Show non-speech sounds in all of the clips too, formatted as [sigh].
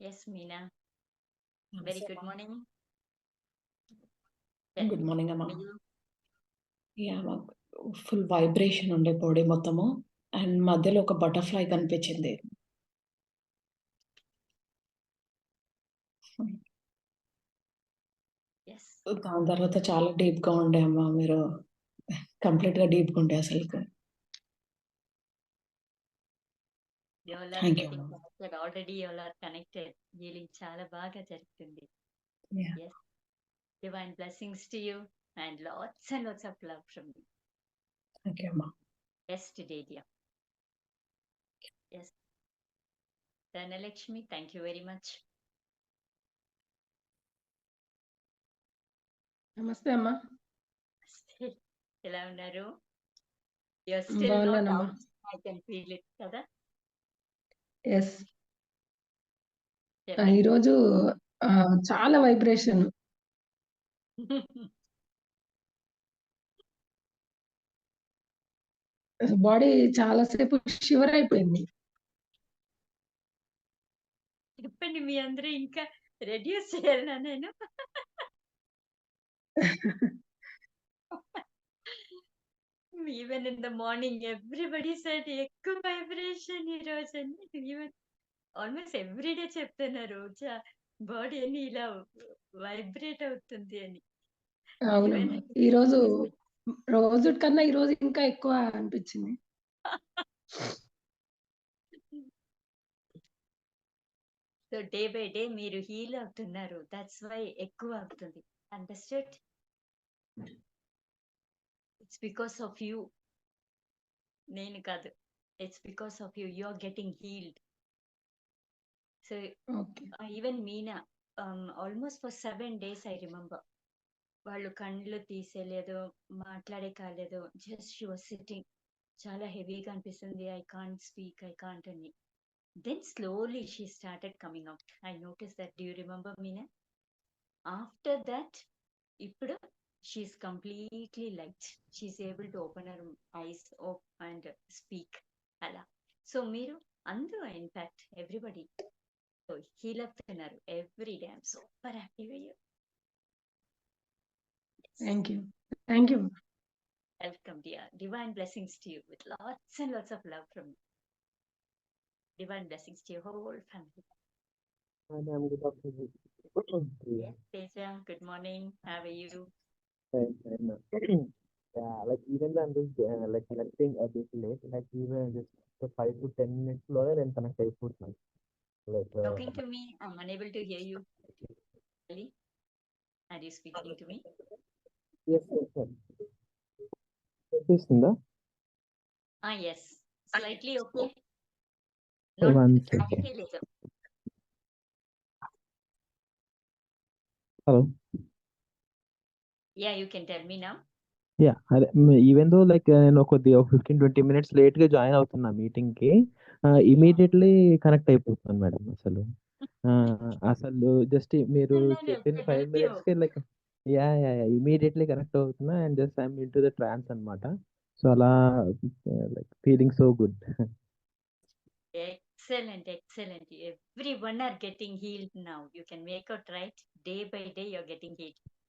Yes, Meena. Very good morning. Good morning అమ్మా? Yeah full vibration ఉండే body మొత్తము. And మధ్యలో ఒక బటర్ఫ్లై కనిపించింది. Yes. దాని తర్వాత చాలా డీప్గా ఉండే అమ్మా మీరు. కంప్లీట్గా డీప్గా ఉండే అసలు You all are Thank you, getting ma'am. connected. Already you all are connected. Healing చాలా బాగా జరుగుతుంది. Yeah. Yes. Divine blessings to you and lots and lots of love from you. Thank you అమ్మా Yes, today, dear. Yes. Dhanalakshmi, thank you very much. నమస్తే అమ్మా ఎలా ఉన్నారు You're still not బాగున్నానమ్మా out. I can feel yes చెప్పండి. ఈరోజు ఆ, చాలా vibration. [laughs] Body చాలాసేపు షివర్ అయిపోయింది. చెప్పండి మీ అందరూ ఇంకా రెడ్యూస్ చేయాలనా నేను? [laughs] Even in the morning everybody said ఎక్కువ వైబ్రేషన్ ఈ రోజు అని ఈవెన్ ఆల్మోస్ట్ ఎవ్రీడే చెప్తున్నారు బాడీ అని ఇలా వైబ్రేట్ అవుతుంది అని. అవునమ్మా ఈరోజు రోజు కన్నా ఈ రోజు ఇంకా ఎక్కువ అనిపించింది. సో డే బై డే మీరు హీల్ అవుతున్నారు. దట్స్ వై ఎక్కువ అవుతుంది. Understood it's because of you నేను కాదు. It's because of you you are getting healed so okay even Meena almost for seven days I remember వాళ్ళు కళ్ళు తీసేయలేదు మాట్లాడే కాలేదు జస్ట్ షీ వాజ్ సిట్టింగ్ చాలా హెవీగా అనిపిస్తుంది. I can't speak I can't అని. Then slowly she started coming out I notice that do remember Meena after that ఇప్పుడు she's completely light she's able to open our eyes up and speak అలా so మీరు అందరూ in fact everybody heal అవుతున్నారు every day I'm super happy are you thank you thank you Welcome, dear. Divine blessings to you with lots and lots of love from me. Divine blessings to your whole family. Hi, ma'am. Good afternoon. Yeah, Yes, Teja, good morning. How are you? Right, right. [clears throat] yeah, like even I'm just uh, like connecting a bit late, like even just the five to ten minutes lower and connect I put my like uh, talking to me. I'm unable to hear you. Really? Are you speaking to me? Yes, yes, sir. Yes, Nanda. Ah, yes. Slightly okay. Not One second. Hello. Yeah, you can tell me now. Yeah అదే even though like నేను కొద్దిగా fifteen twenty minutes లేట్గా join అవుతున్నా మీటింగ్కి immediately connect అయిపోతున్నాను madam అసలు అసలు just మీరు చెప్పిన ఫైవ్. మినిట్స్కి like yeah yeah yeah immediately connect అవుతున్నా and just I'm into the trance అనమాట సో అలా like feeling so good Excellent, excellent. Everyone are getting healed now. You can make out right. Day by day, you're getting healed. Super, excellent.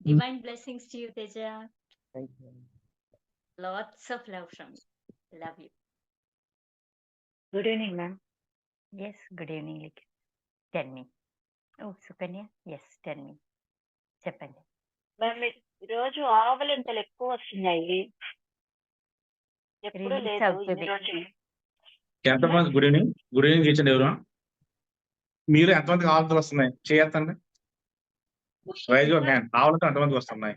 Divine blessings to you, Teja. Thank you Lots of love from you. Love you. Good evening, ma'am. Yes, good evening, Lik. Tell me. Oh, Sukanya. Yes, tell me. చెప్పండి ma'am ఈరోజు ఆవలింతలు ఎక్కువ వస్తున్నాయి ఎప్పుడు లేదు ఎంతమంది good evening good evening teacher ఎవరు మీరు ఎంతమందికి ఆవులతో వస్తున్నాయి చేయొద్దండి రైజ్ యువర్ హ్యాండ్ ఎంతమందికి వస్తున్నాయి?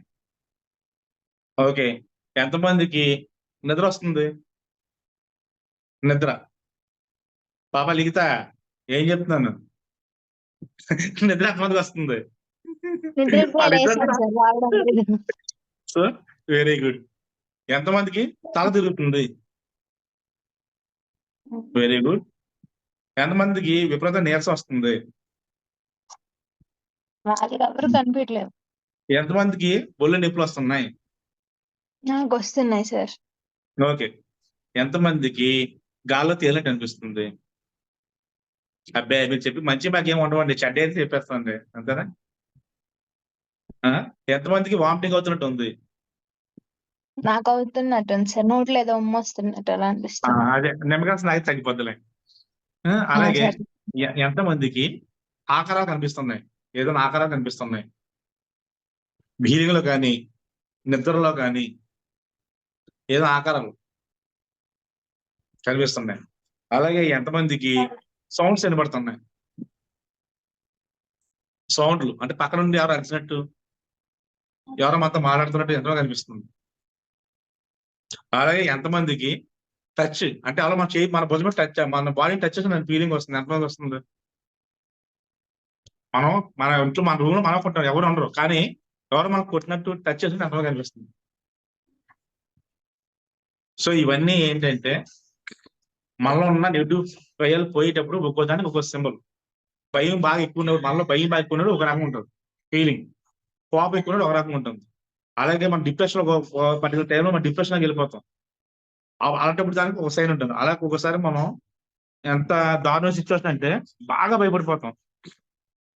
ఓకే. ఎంతమందికి నిద్ర వస్తుంది? నిద్ర. పాప లిఖిత ఏం చెప్తున్నాను? నిద్ర ఎంతమందికి వస్తుంది? So very good. ఎంతమందికి తల తిరుగుతుంది? Very good. ఎంతమందికి విపరీత నీరసం వస్తుంది? వాళ్ళకి ఎవరు ఎంతమందికి ఒళ్ళు నొప్పులు వస్తున్నాయి? నాకు వస్తున్నాయి సార్. ఓకే. ఎంతమందికి గాల్లో తేలినట్టు అనిపిస్తుంది అబ్బాయి మీరు చెప్పి మంచి మాకు ఏమి ఉండవండి. చెడ్డ అయితే చెప్పేస్తాండి అంతేనా? ఆ? ఎంతమందికి వామిటింగ్ అవుతున్నట్టు ఉంది? నాకు అవుతున్నట్టుంది సార్. నోట్లో ఏదో ఉమ్మ వస్తున్నట్టు అలా అనిపిస్తుంది. అదే. నిమ్మకాయ నాకు తగ్గిపోద్దులే. అలాగే ఎంతమందికి ఆకారాలు కనిపిస్తున్నాయి? ఏదైనా ఆకారాలు కనిపిస్తున్నాయి. భీలింగలో కానీ నిద్రలో కానీ ఏదో ఆకారాలు కనిపిస్తున్నాయి. అలాగే ఎంతమందికి సౌండ్స్ వినబడుతున్నాయి. సౌండ్లు అంటే పక్క నుండి ఎవరు అరిచినట్టు ఎవరో మొత్తం మాట్లాడుతున్నట్టు ఎంతో కనిపిస్తుంది. అలాగే ఎంతమందికి టచ్ అంటే అలా మన చేయి మన భుజమే టచ్ మన బాడీ టచ్ చేసిన ఫీలింగ్ వస్తుంది ఎంతమంది వస్తుంది? మనం మన ఇంట్లో మన రూమ్లో మనం కొట్టాం ఎవరు ఉండరు. కానీ ఎవరు మనకు కొట్టినట్టు టచ్ చేసిన అక్కడ కనిపిస్తుంది. సో ఇవన్నీ ఏంటంటే మనలో ఉన్న నెగిటివ్ భయాలు పోయేటప్పుడు ఒక్కో దానికి ఒక్కో సింబల్ భయం బాగా ఎక్కువ ఉన్నప్పుడు మనలో భయం బాగా ఎక్కువ ఉన్నప్పుడు ఒక రకం ఉంటుంది. ఫీలింగ్ కోపం ఎక్కువ ఒక రకం ఉంటుంది. అలాగే మన డిప్రెషన్ పర్టికులర్ టైంలో మనం డిప్రెషన్కి వెళ్ళిపోతాం. అలాంటప్పుడు దానికి ఒక సైన్ ఉంటుంది. అలాగే ఒకసారి మనం ఎంత దారుణ సిచ్యువేషన్ అంటే బాగా భయపడిపోతాం.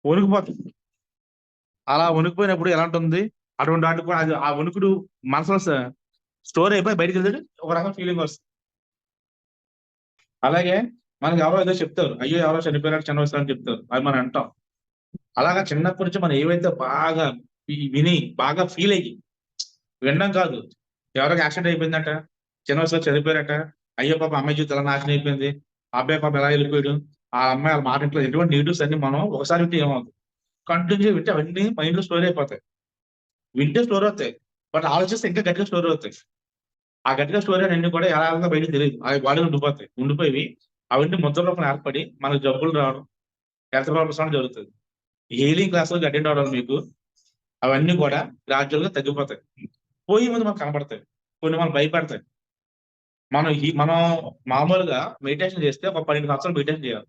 వణుకుపోతుంది. అలా వణుకుపోయినప్పుడు ఎలా ఉంటుంది అటువంటి వాటికి కూడా అది ఆ వణుకుడు మనసులో స్టోర్ అయిపోయి బయటకు వెళ్తే ఒక రకం ఫీలింగ్ వస్తుంది. అలాగే మనకి ఎవరో ఏదో చెప్తారు. అయ్యో ఎవరో చనిపోయినట్టు చనిపోతారు అని చెప్తారు. అది మనం అంటాం. అలాగా చిన్నప్పటి నుంచి మనం ఏవైతే బాగా విని బాగా ఫీల్ అయ్యి వినడం కాదు. ఎవరికి యాక్సిడెంట్ అయిపోయిందట? చిన్న వయసులో చనిపోయారట? అయ్యో పాప అమ్మాయి జీవితం ఎలా నాశనం అయిపోయింది? అబ్బాయి పాప ఎలా వెళ్ళిపోయాడు? ఆ అమ్మాయి వాళ్ళ మాట ఇంట్లో ఎటువంటి నెగిటివ్స్ అన్ని మనం ఒకసారి వింటే ఏమవుతుంది? కంటిన్యూ వింటే అవన్నీ మైండ్లో స్టోర్ అయిపోతాయి. వింటే స్టోర్ అవుతాయి. బట్ ఆలోచిస్తే ఇంకా గట్టిగా స్టోర్ అవుతాయి. ఆ గట్టిగా స్టోర్ అన్ని కూడా ఎలా ఎలా బయటకు తెలియదు. అవి బాడీలో ఉండిపోతాయి. ఉండిపోయి అవన్నీ ముద్ర రూపంలో ఏర్పడి మనకు జబ్బులు రావడం హెల్త్ ప్రాబ్లమ్స్ రావడం జరుగుతుంది హీలింగ్ క్లాసులకు అటెండ్ అవ్వడం మీకు. అవన్నీ కూడా గ్రాడ్యువల్గా తగ్గిపోతాయి. పోయి ముందు మనకు కనపడతాయి. కొన్ని మనం భయపడతాయి. మనం మనం మామూలుగా మెడిటేషన్ చేస్తే ఒక పన్నెండు సంవత్సరాలు మెడిటేషన్ చేయాలి.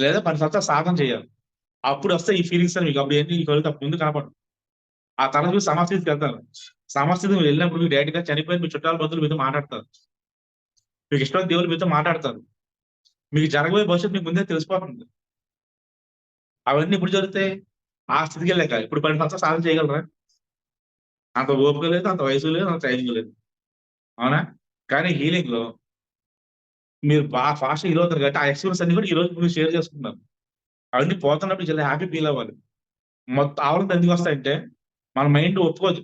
లేదా పది సంవత్సరాలు సాధన చేయాలి. అప్పుడు వస్తే ఈ ఫీలింగ్స్ మీకు అప్పుడు ఏంటి ఈ కలుగుతా ముందు కనపడదు ఆ తర్వాత మీరు సమస్థితికి వెళ్తారు. సమస్థితి మీరు వెళ్ళినప్పుడు మీరు డైరెక్ట్గా చనిపోయిన మీ చుట్టాల బంధువులు మీతో మాట్లాడతారు. మీకు ఇష్టమైన దేవుడు మీతో మాట్లాడతారు. మీకు జరగబోయే భవిష్యత్తు మీకు ముందే తెలిసిపోతుంది. అవన్నీ ఇప్పుడు జరుగుతాయి? ఆ స్థితికి వెళ్ళాక. ఇప్పుడు పది సంవత్సరాలు సాధన చేయగలరా? అంత ఓపిక లేదు అంత వయసు లేదు అంత టైం లేదు. అవునా? కానీ హీలింగ్లో మీరు బాగా ఫాస్ట్ హీల్ అవుతారు కాబట్టి ఆ ఎక్స్పీరియన్స్ అన్ని కూడా ఈ రోజు మీరు షేర్ చేసుకున్నాను అవన్నీ పోతున్నప్పుడు చాలా హ్యాపీ ఫీల్ అవ్వాలి. మొత్తం ఆవలం ఎందుకు వస్తాయంటే మన మైండ్ ఒప్పుకోదు.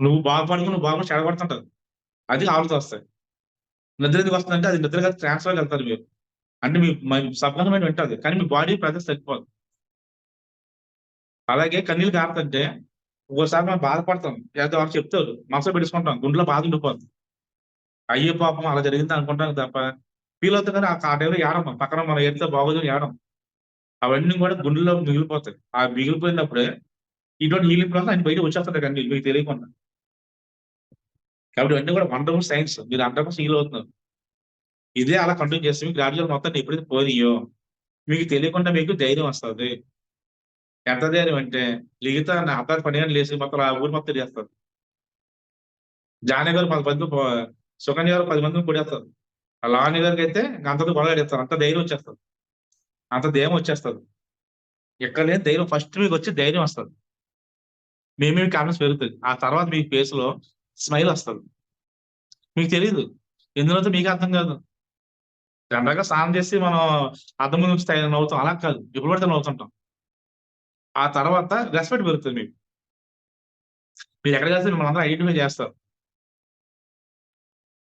నువ్వు బాగుపడుకుని నువ్వు బాగుపడి చెడగొడుతుంటది అది ఆవులతో వస్తాయి. నిద్ర ఎందుకు వస్తుందంటే అది నిద్రగా ట్రాన్స్ఫర్ వెళ్తారు మీరు. అంటే మీ సబ్కాన్ మైండ్ కానీ మీ బాడీ ప్రజెన్స్ తగ్గిపోదు. అలాగే కన్నీళ్ళు కారుతుంటే ఒక్కోసారి మనం బాధపడతాం. లేదా వాళ్ళు చెప్తారు మనసులో పెట్టుకుంటాం గుండెలో బాధ ఉండిపోతుంది అయ్యో పాపం అలా జరిగింది అనుకుంటాం తప్ప ఫీల్ అవుతుంది కానీ ఆ ఆ టైంలో ఏడం పక్కన మన ఏడితే బాగోదు ఏడం అవన్నీ కూడా గుండెల్లో మిగిలిపోతాయి. ఆ మిగిలిపోయినప్పుడే ఇటువంటి హీలింగ్ ఆయన బయట వచ్చేస్తాడు కానీ మీకు తెలియకుండా. కాబట్టి ఇవన్నీ కూడా వండర్ఫుల్ సైన్స్ మీరు హండ్రెడ్ హీల్ అవుతున్నారు. ఇదే అలా కంటిన్యూ చేస్తే మీకు గ్రాడ్యువల్ మొత్తం ఎప్పుడైతే పోనియో మీకు తెలియకుండా మీకు ధైర్యం వస్తుంది. ఎంత ధైర్యం అంటే మిగతా నా అబ్బాయి పని లేచి మొత్తం ఆ ఊరు మొత్తం చేస్తారు జానగారు పది మంది పో- సుకన్య గారు పది మందిని కొడేస్తారు. ఆ లావణ్య గారికి అయితే అంతతో గొడవడేస్తారు అంత ధైర్యం వచ్చేస్తుంది అంత ధైర్యం వచ్చేస్తుంది ఎక్కడ లేని ధైర్యం ఫస్ట్ మీకు వచ్చి ధైర్యం వస్తుంది. మీ మీ కాన్ఫిడెన్స్ పెరుగుతుంది. ఆ తర్వాత మీ ఫేస్లో స్మైల్ వస్తుంది. మీకు తెలియదు ఎందులో మీకు అర్థం కాదు. జనరల్గా స్నానం చేసి మనం అర్థం ముందు నుంచి నవ్వుతాం అలా కాదు. ఎప్పుడు పడితే నవ్వుతుంటాం ఆ తర్వాత రెస్పెక్ట్ పెరుగుతుంది మీకు. మీరు ఎక్కడ కలిసి మిమ్మల్ని అందరూ ఐడెంటిఫై చేస్తారు.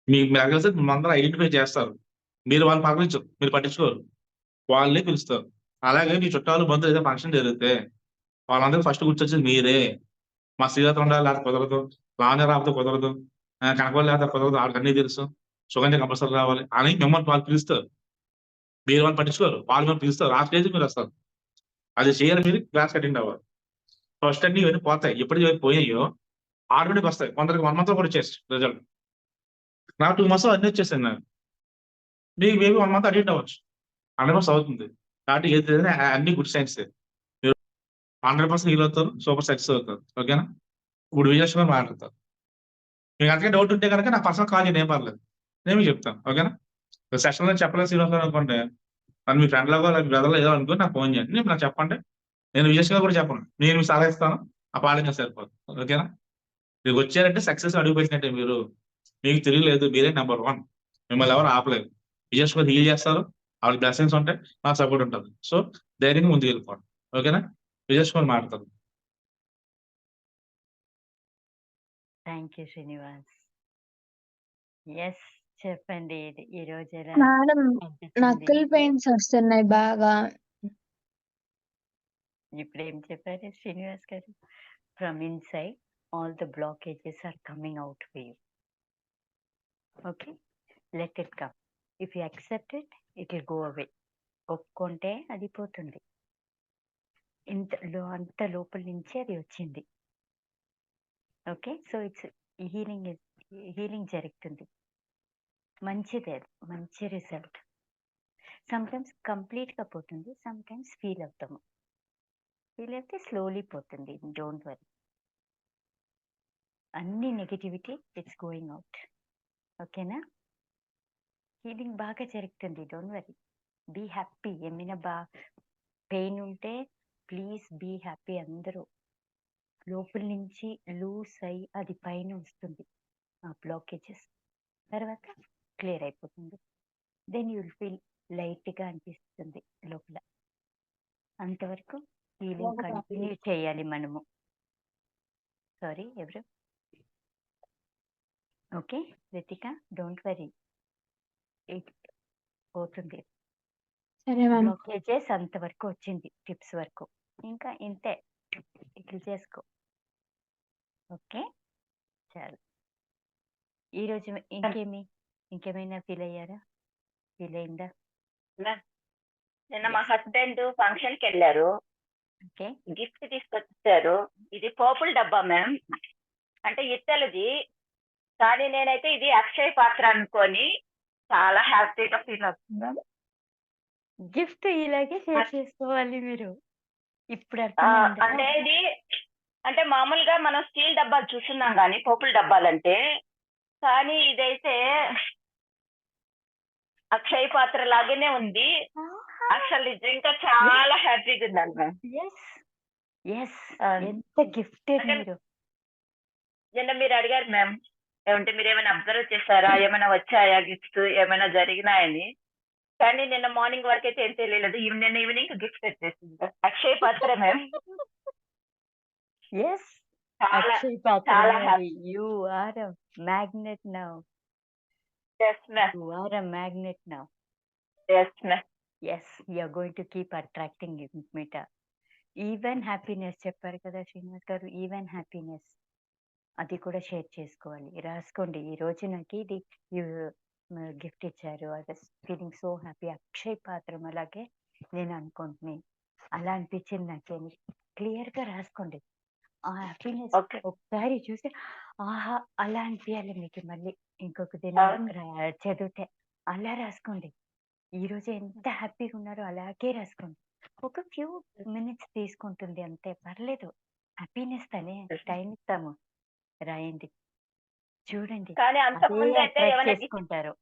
మీకు మీరు ఎక్కడ మిమ్మల్ని అందరూ ఐడెంటిఫై చేస్తారు. మీరు వాళ్ళని పగలించరు. మీరు పట్టించుకోరు. వాళ్ళని పిలుస్తారు. అలాగే మీ చుట్టాలు బంధువులు ఏదైనా ఫంక్షన్ జరిగితే వాళ్ళందరూ ఫస్ట్ గుర్తొచ్చేది మీరే. మా శ్రీలత ఉండాలి లేకపోతే కుదరదు. లావణ్య రాకపోతే కుదరదు. ఆ, కనకవల్లి లేకపోతే కుదరదు. ఆవిడకి అన్నీ తెలుసు. సుగంధ కంపల్సరీ రావాలి అని మిమ్మల్ని వాళ్ళు పిలుస్తారు. మీరు వాళ్ళు పట్టించుకోరు. వాళ్ళు మేము పిలుస్తారు. ఆ స్టేజ్ మీరు వస్తారు. అది చేయాలి మీరు క్లాస్ అటెండ్ అవ్వాలి. ఫస్ట్ అన్ని ఇవన్నీ పోతాయి. ఎప్పుడు ఇవన్నీ పోయాయో ఆటోమేటిక్ వస్తాయి. కొందరికి వన్ మంత్ కూడా వచ్చేసి రిజల్ట్ నాకు టూ మంత్స్ అన్ని వచ్చేసాయి నాకు. మీకు మేబీ వన్ మంత్ అటెండ్ అవ్వచ్చు. హండ్రెడ్ పర్సెంట్ అవుతుంది. కాబట్టి ఏది అన్ని గుడ్ సైన్స్ మీరు హండ్రెడ్ పర్సెంట్ హీల్ అవుతారు సూపర్ సక్సెస్ అవుతారు. ఓకేనా? ఇప్పుడు విజయలక్ష్మి మాట్లాడతారు. మీకు అంతకే డౌట్ ఉంటే కనుక నా పర్సనల్ కాల్ చేయండి ఏం పర్లేదు. నేను మీకు చెప్తాను. ఓకేనా? సెషన్లో చెప్పలేదు సీరియస్ అనుకుంటే నన్ను మీ ఫ్రెండ్ లాగో లేదా బ్రదర్లో ఏదో అనుకుని నాకు ఫోన్ చేయండి. నేను నాకు చెప్పండి. నేను విజయ్ గారు కూడా చెప్పను. నేను మీకు సలహా ఇస్తాను. ఆ పాలింగ్ సరిపోతుంది ఓకేనా? మీకు వచ్చారంటే సక్సెస్ అడుగుపెట్టినట్టే మీరు. మీకు తెలియలేదు మీరే నెంబర్ వన్ మిమ్మల్ని ఎవరు ఆపలేదు విజయ్ గారు హీల్ చేస్తారు వాళ్ళకి బ్లెస్సింగ్స్ ఉంటాయి నాకు సపోర్ట్ ఉంటుంది. సో ధైర్యంగా ముందుకు వెళ్ళిపోండి. ఓకేనా? విజయ్ గారు మాట్లాడతారు. థ్యాంక్ యూ శ్రీనివాస్ ఎస్ చెప్పండి. ఈ రోజు ఎలా మేడం నక్కుల్ పెయిన్స్ వస్తున్నాయి బాగా. ఇప్పుడు ఏం చెప్పారు Srinivas garu? From inside all the blockages are coming out for you okay let it come if you accept it it will go away ఒప్పుకుంటే అది పోతుంది ఇంత లో అంత లోపల నుంచి అది వచ్చింది. Okay so it's healing healing జరుగుతుంది. మంచిది అది మంచి రిజల్ట్ సమ్టైమ్స్ కంప్లీట్గా పోతుంది సమ్టైమ్స్ ఫీల్ అవుతాము. ఫీల్ అయితే స్లోలీ పోతుంది డోంట్ వరీ అన్ని నెగిటివిటీ ఇట్స్ గోయింగ్ అవుట్ ఓకేనా? హీలింగ్ బాగా జరుగుతుంది. Don't worry. Be happy. ఏమైనా బా పెయిన్ ఉంటే ప్లీజ్ బీ హ్యాపీ అందరూ. లోపల నుంచి లూస్ అయ్యి అది పైన వస్తుంది. ఆ బ్లాకేజెస్. తర్వాత క్లియర్ అయిపోతుంది. దెన్ యుల్ ఫీల్ లైట్గా అనిపిస్తుంది లోపల. అంతవరకు హీలింగ్ కంటిన్యూ చేయాలి మనము. సారీ ఎవరు? Okay? Ritika don't worry. It పోతుంది. సరే మ్యామ్. బ్లాకేజెస్ అంతవరకు వచ్చింది టిప్స్ వరకు. ఇంకా ఇంతే. ఇట్లా చేసుకో. ఓకే? చాలు. ఈరోజు ఇంకేమి? ఇంకేమైనా ఫీల్ అయ్యారా? ఫీల్ అయిందా? నిన్న మా హస్బెండ్ ఫంక్షన్కి వెళ్ళారు. ఓకే. గిఫ్ట్ తీసుకొచ్చారు. ఇది పర్పుల్ డబ్బా మ్యామ్. అంటే ఇత్తలది. కానీ నేనైతే ఇది అక్షయ్ పాత్ర అనుకొని చాలా హ్యాపీగా ఫీల్ అవుతున్నాను. గిఫ్ట్ ఇలాగే షేర్ చేసుకోవాలి మీరు. ఇప్పుడు అంటే ఇది అంటే మామూలుగా మనం స్టీల్ డబ్బాలు చూస్తున్నాం కానీ పర్పుల్ డబ్బాలంటే కానీ ఇదైతే అక్షయ్ పాత్ర లాగానే ఉంది. అసలు నిజంగా చాలా హ్యాపీగా ఉందండి మ్యామ్. ఎంత గిఫ్టెడ్ అంటే- మీరు. నిన్న మీరు అడిగారు మ్యామ్ ఏమంటే మీరు ఏమైనా అబ్జర్వ్ చేశారా? ఏమైనా వచ్చాయా గిఫ్ట్స్? ఏమైనా జరిగినాయని? కానీ నిన్న మార్నింగ్ వరకు అయితే ఏం తెలియలేదు. నిన్న ఈవినింగ్ గిఫ్ట్ వచ్చేసింది అక్షయ్ పాత్ర ma'am yes Akshay Patra you are a magnet now yes ma'am you are a magnet now yes ma'am yes you're going to keep attracting meetha even happiness చెప్పారు కదా శ్రీనివాస్ గారు. ఈవెన్ హ్యాపీనెస్ అది కూడా share చేసుకోవాలి. రాసుకోండి. ఈ రోజు నాకు ఇది గిఫ్ట్ ఇచ్చారు. I was feeling so happy. Akshay పాత్రం అలాగే నేను అనుకుంటున్నాను. అలా అనిపించింది నాకేమి క్లియర్గా రాసుకోండి. ఆ హ్యాపీనెస్. ఒకసారి చూసి ఆహా అలా అనిపించాలి మీకు మళ్ళీ ఇంకొక దినం చదివితే. అలా రాసుకోండి. ఈ రోజు ఎంత హ్యాపీగా ఉన్నారో అలాగే రాసుకోండి. ఒక ఫ్యూ మినిట్స్ తీసుకుంటుంది అంతే. పర్లేదు. హ్యాపీనెస్ తనే. టైం ఇస్తాము. రాయండి. చూడండి. కానీ అదే ముందు అయితే ఏమైనా చేసుకుంటారు.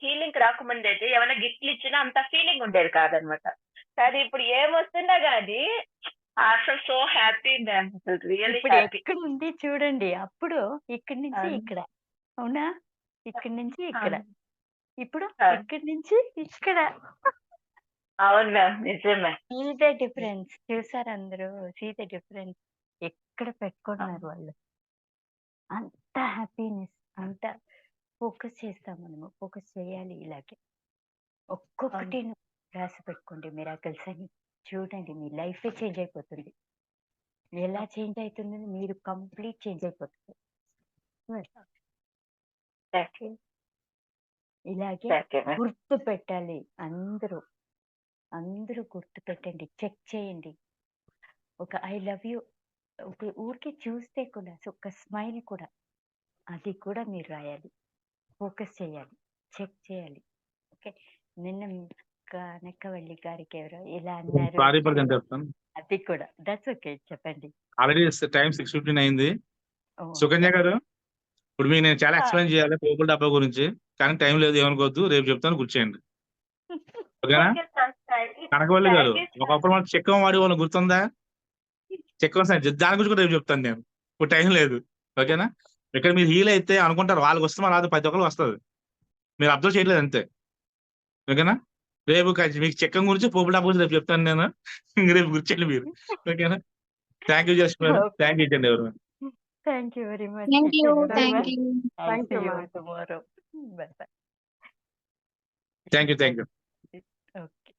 ఫీలింగ్ రాకముందు అయితే ఏమైనా గిఫ్ట్లు ఇచ్చినా అంత ఫీలింగ్ ఉండేది కాదనమాట. కానీ ఇప్పుడు ఏమొస్తున్నా కానీ అసలు సో హ్యాపీ మ్యామ్. అసలు రియల్లీ ఇప్పుడు హ్యాపీ. ఉంది చూడండి. అప్పుడు ఇక్కడి నుంచి అవును. ఇక్కడ. అవునా? ఇక్కడి నుంచి ఇక్కడ. ఇప్పుడు అవును. ఇక్కడి నుంచి ఇక్కడ. అవును మ్యామ్. నిజమే. See the difference. చూసారు అందరూ? See the difference. ఎక్కడ పెట్టుకున్నారు వాళ్ళు? అంత హ్యాపీనెస్ అంత ఫోకస్ చేస్తాం మనము. ఫోకస్ చేయాలి ఇలాగే. ఒక్కొక్కటి రాసి పెట్టుకోండి మిరాకిల్స్ అని. చూడండి మీ లైఫే చేంజ్ అయిపోతుంది. ఎలా చేంజ్ అవుతుంది మీరు కంప్లీట్ చేంజ్ అయిపోతుంది ఇలాగే గుర్తు పెట్టాలి అందరూ. అందరూ గుర్తు పెట్టండి. చెక్ చేయండి. ఒక ఐ లవ్ యూ ఒక ఊరికి చూస్తే కూడా ఒక స్మైల్ కూడా అది కూడా మీరు రాయాలి. ఫోకస్ చేయాలి. చెక్ చేయాలి. ఓకే? నిన్న కనకవల్లి గారికి ఎవరో ఇలా అన్నారు సారీ ఫర్ చెప్తాను? అది కూడా. దట్స్ ఓకే చెప్పండి. ఆల్రెడీ టైం సిక్స్ ఫిఫ్టీన్ అయింది. సుకన్య గారు ఇప్పుడు మీకు నేను చాలా ఎక్స్ప్లెయిన్ చేయాలి పేపర్ డబ్బా గురించి. కానీ టైం లేదు ఏమనుకోవద్దు. రేపు చెప్తాను కూర్చోండి ఓకేనా? కనకవల్లి గారు. ఒకప్పుడు మనం చెక్కం వాడి వాళ్ళని గుర్తుందా? చెక్కం సార్ దాని గురించి కూడా రేపు చెప్తాను నేను. ఇప్పుడు టైం లేదు. ఓకేనా? ఇక్కడ మీరు హీల్ అయితే అనుకుంటారు. వాళ్ళకి వస్తే రాదు? ప్రతి ఒక్కరికి వస్తుంది. మీరు అబ్జర్వ్ చేయట్లేదు అంతే. ఓకేనా? రేపు మీకు చెక్కం గురించి పోపులా గురించి రేపు చెప్తాను నేను. రేపు గుర్చేయండి మీరు. ఓకేనా? Thank you just thank you ఇచ్చండి ఎవరు? Thank you thank you thank you ma'am. Tomorrow bye bye thank you thank you okay